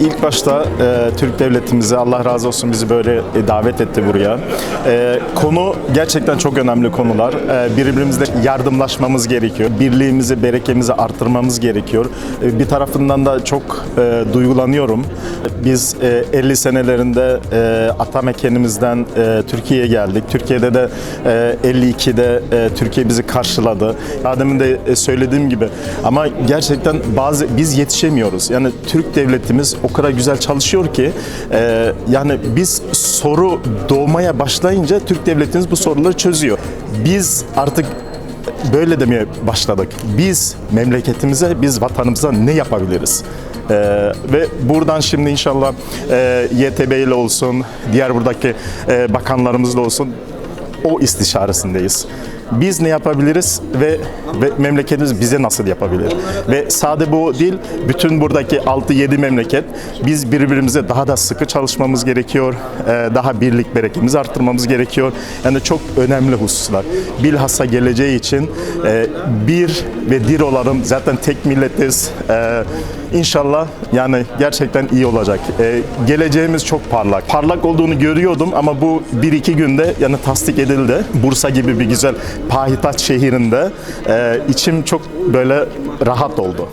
İlk başta e, Türk devletimize Allah razı olsun bizi böyle e, davet etti buraya. E, konu gerçekten çok önemli konular. E, birbirimizle yardımlaşmamız gerekiyor. Birliğimizi, berekemizi arttırmamız gerekiyor. E, bir tarafından da çok e, duygulanıyorum. Biz e, 50 senelerinde e, ata mekanimizden e, Türkiye'ye geldik. Türkiye'de de e, 52'de e, Türkiye bizi karşıladı. Daha demin de e, söylediğim gibi ama gerçekten bazı biz yetişemiyoruz. Yani Türk devletimiz o kadar güzel çalışıyor ki e, yani biz soru doğmaya başlayınca Türk devletimiz bu soruları çözüyor. Biz artık böyle demeye başladık. Biz memleketimize, biz vatanımıza ne yapabiliriz? Ee, ve buradan şimdi inşallah e, YTB ile olsun, diğer buradaki e, bakanlarımızla olsun o istişaresindeyiz. Biz ne yapabiliriz ve, ve memleketimiz bize nasıl yapabilir? Ve sade bu değil, bütün buradaki 6-7 memleket biz birbirimize daha da sıkı çalışmamız gerekiyor. Ee, Daha birlik bereketimizi arttırmamız gerekiyor. Yani çok önemli hususlar. Bilhassa geleceği için e, bir ve dir olalım. Zaten tek milletiz. Ee, İnşallah yani gerçekten iyi olacak. Geleceğimiz çok parlak. Parlak olduğunu görüyordum ama bu bir iki günde yani tasdik edildi. Bursa gibi bir güzel payitaht şehrinde e, içim çok böyle rahat oldu.